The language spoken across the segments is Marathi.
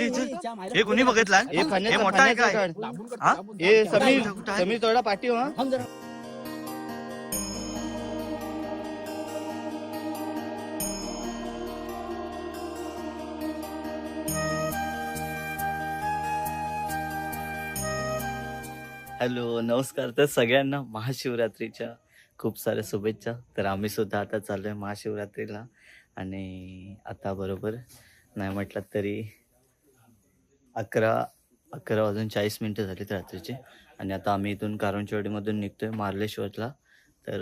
हे कोणी बघितला हे हे मोठा आहे काय. हा? समीर कुठं आहे? समीर थोडा पाठीव हा हॅलो नमस्कार. तर सगळ्यांना महाशिवरात्रीच्या खूप साऱ्या शुभेच्छा. तर आम्ही सुद्धा आता चाललोय महाशिवरात्रीला. आणि आता बरोबर नाही म्हटलं तरी अकरा अकरा वाजून चाळीस मिनटं झालीत रात्रीचे. आणि आता आम्ही इथून कारंशिवडीमधून निघतो आहे मार्लेश्वरला. तर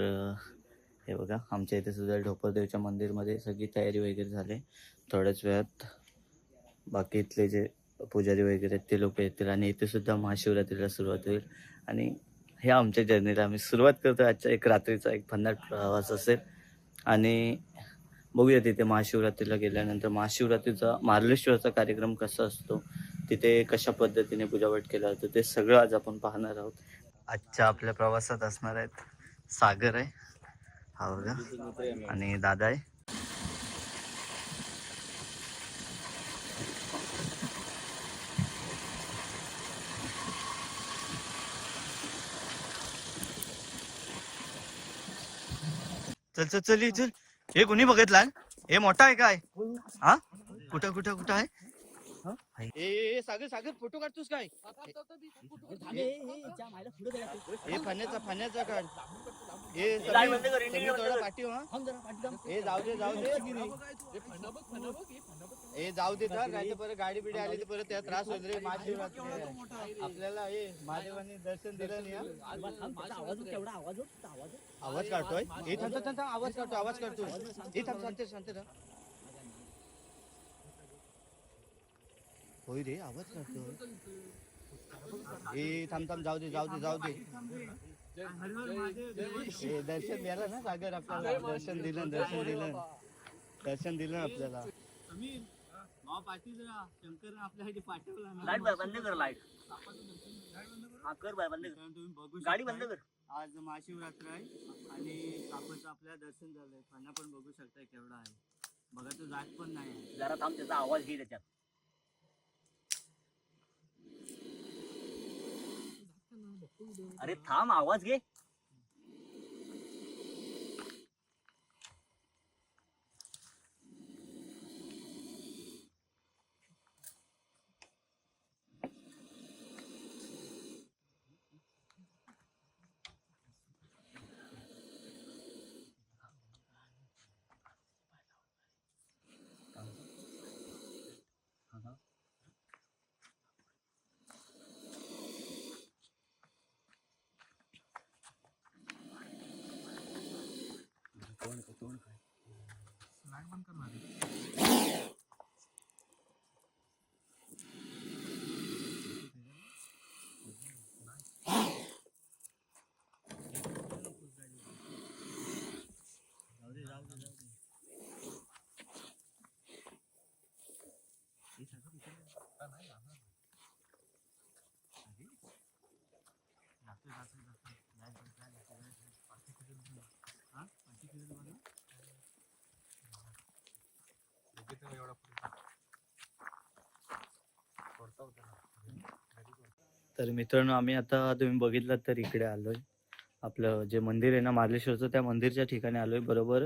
हे बघा आमच्या इथे सुद्धा ढोपरदेवच्या मंदिरमध्ये सगळी तयारी वगैरे झाली. थोड्याच वेळात बाकी इथले जे पुजारी वगैरे आहेत ते लोक येतील. आणि इथे सुद्धा महाशिवरात्रीला सुरुवात होईल. आणि हे आमच्या जर्नीला आम्ही सुरुवात करतो आजच्या एक रात्रीचा एक भन्नाट प्रवास असेल. आणि बघूया तिथे महाशिवरात्रीला गेल्यानंतर महाशिवरात्रीचा मार्लेश्वरचा कार्यक्रम कसा असतो? तिथे कशा पद्धतीने पूजावट केला जातो ते सगळं आज आपण पाहणार आहोत. आजच्या आपल्या प्रवासात असणार आहेत सागर आहे हा बघा. आणि दादा आहे. चल चल चल चल. हे कोणी बघितला? हे मोठा आहे काय? हा? कुठं कुठं कुठं आहे? ए, ए सागर सागर फोटो काढतोस काय? हे फण्याचा फण्याचा काढ. हे समीर समीर थोडा पाठीव हा हे. जाऊ दे जाऊ दे. हे जाऊ दे तर नाही तर परत गाडी बिडी आली तर परत त्या त्रास होईल रे आहे. आपल्याला हे महादेवाने दर्शन दिलं नाही हा. आवाज काढतोय? हे थांब थांब, थांब थांब, आवाज काढतो आवाज काढतोय. हे थांब शांत शांत राहा. होय रे आवाज काढतोय ए थांब थांब जाऊ दे जाऊ दे जाऊ दे. दर्शन द्यायला ना सागर आपल्याला. दर्शन दिलं दर्शन दिलं. दर्शन दिलं आपल्याला. लाइट बंद कर लाइट. हा कर बाय बंद कर. गाडी बंद कर. आज महाशिवरात्र आहे आणि काकूचं आपल्याला दर्शन झालंय. पण बघू शकताय केवढा आहे. बघा तो जात पण नाही जरा थांब त्याचा आवाज घे त्याच्यात. अरे थांब आवाज घे. तर मित्रांनो आम्ही आता तुम्ही बघितलं तर इकडे आलोय. आपलं जे मंदिर आहे ना मार्लेश्वरचं त्या मंदिरच्या ठिकाणी आलोय. बरोबर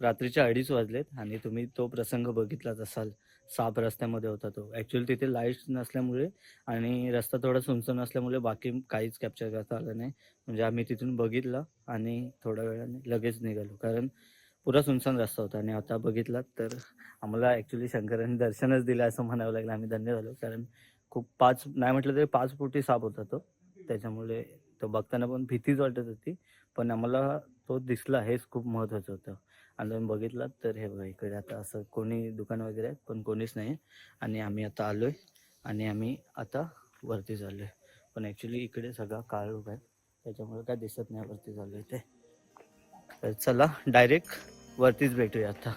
रात्रीच्या अडीच वाजलेत आणि तुम्ही तो प्रसंग बघितलाच असाल. साप रस्त्यामध्ये होता तो. ॲक्च्युली तिथे लाइट नसल्यामुळे आणि रस्ता थोडा सुनसन असल्यामुळे बाकी काहीच कॅप्चर करता आलं नाही. म्हणजे आम्ही तिथून बघितलं आणि थोड्या वेळाने लगेच निघालो. कारण पुरा सुनसान रस्ता होता आणि आता बघितलात तर आम्हाला ॲक्च्युली शंकरांनी दर्शनच दिलं असं म्हणावं लागलं. आम्ही धन्य झालो. कारण खूप पाच नाही म्हटलं तरी पाच फुटी साप होता तो. त्याच्यामुळे तो बघताना पण भीतीच वाटत होती. पण आम्हाला तो दिसला हेच खूप महत्त्वाचं होतं. आणि तुम्ही बघितलात तर हे बघा इकडे आता असं कोणी दुकान वगैरे आहेत पण कोणीच नाही. आणि आम्ही आता आलो आहे आणि आम्ही आता वरती चाललो आहे पण ॲक्च्युली इकडे सगळा काळोख आहे. त्याच्यामुळे काय दिसत नाही वरती चाललो आहे ते. तर चला डायरेक्ट वरतीच भेटूया आता.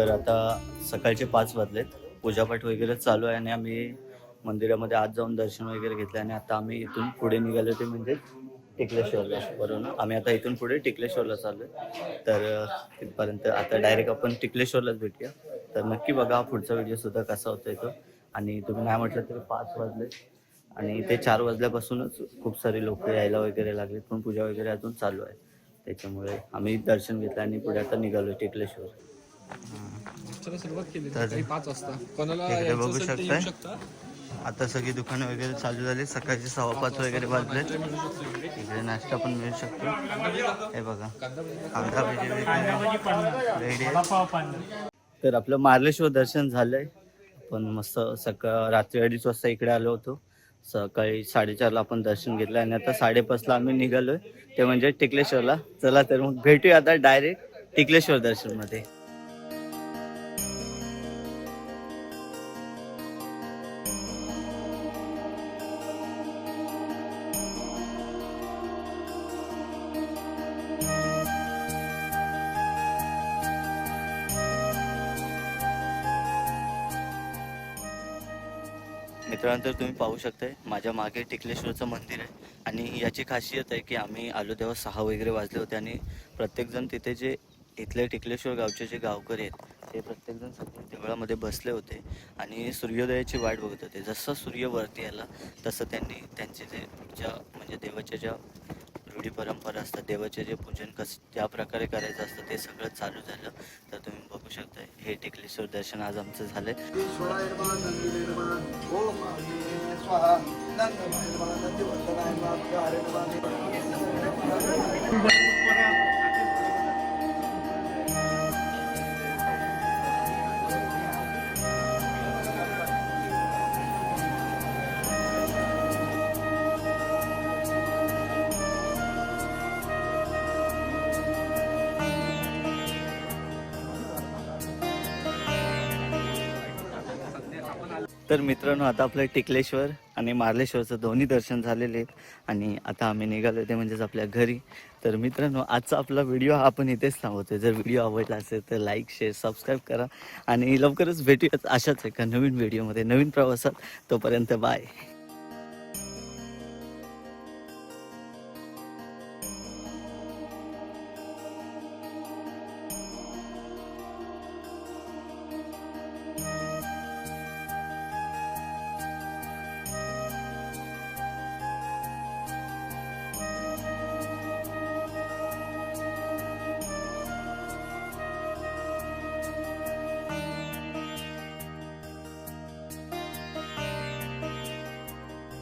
तर आता सकाळचे पाच वाजलेत. पूजापाठ वगैरे चालू आहे आणि आम्ही मंदिरामध्ये आज जाऊन दर्शन वगैरे घेतले आणि आता आम्ही इथून पुढे निघालो ते म्हणजे टिकलेश्वरला. बरोबर आम्ही आता इथून पुढे टिकलेश्वरला चाललो तर तिथपर्यंत आता डायरेक्ट आपण टिकलेश्वरलाच भेटूया. तर नक्की बघा पुढचा व्हिडिओ सुद्धा कसा होतोय तो. आणि तुम्ही नाही म्हटलं तरी पाच वाजले आणि ते चार वाजल्यापासूनच खूप सारे लोक यायला वगैरे लागलेत. पण पूजा वगैरे अजून चालू आहे. त्याच्यामुळे आम्ही दर्शन घेतलं आणि पुढे आता निघालो टिकलेश्वर. सुरुवात केली. तर- सकाळी पाच वाजता. कोणाला इकडे बघू शकताय. आता सगळी दुकानं वगैरे चालू झाली. सकाळचे सव्वा पाच वगैरे वाजलेत इकडे नाश्ता पण मिळू शकतो. हे बघा. कांदा भजी तर आपलं मार्लेश्वर दर्शन झालंय. आपण मस्त सकाळ रात्री अडीच वाजता इकडे आलो होतो. सकाळी साडेचारला आपण दर्शन घेतलं आणि आता साडेपाचला आम्ही निघालोय. ते म्हणजे टिकलेश्वरला. चला तर मग भेटूया आता डायरेक्ट टिकलेश्वर दर्शनमध्ये. मित्रांनो तुम्ही पाहू शकताय माझ्या मागे टिकलेश्वरचं मंदिर आहे. आणि याची खासियत आहे की आम्ही आलो तेव्हा सहा वगैरे वाजले होते आणि प्रत्येकजण तिथे जे इथले टिकलेश्वर गावचे जे गावकरी आहेत ते प्रत्येकजण सगळे देवळामध्ये बसले होते आणि सूर्योदयाची वाट बघत होते. जसं सूर्य वरती आला तसं त्यांनी त्यांचे जे ज्या म्हणजे देवाच्या ज्या रूढी परंपरा असतात देवाचे जे पूजन कस ज्या प्रकारे करायचं असतं ते सगळं चालू झालं. तर तुम्ही बघू शकता हे टेकलेश्वर दर्शन आज आमचं झालंय. तर मित्रांनो आता आपलं टिकलेश्वर आणि मार्लेश्वरचं दोन्ही दर्शन झालेले आहेत. आणि आता आम्ही निघालो ते म्हणजेच आपल्या घरी. तर मित्रांनो आजचा आपला व्हिडिओ हा आपण इथेच थांबवतोय. जर व्हिडिओ आवडला असेल तर लाईक शेअर सबस्क्राईब करा. आणि लवकरच भेटूयात अशाच एका नवीन व्हिडिओमध्ये नवीन प्रवासात. तोपर्यंत बाय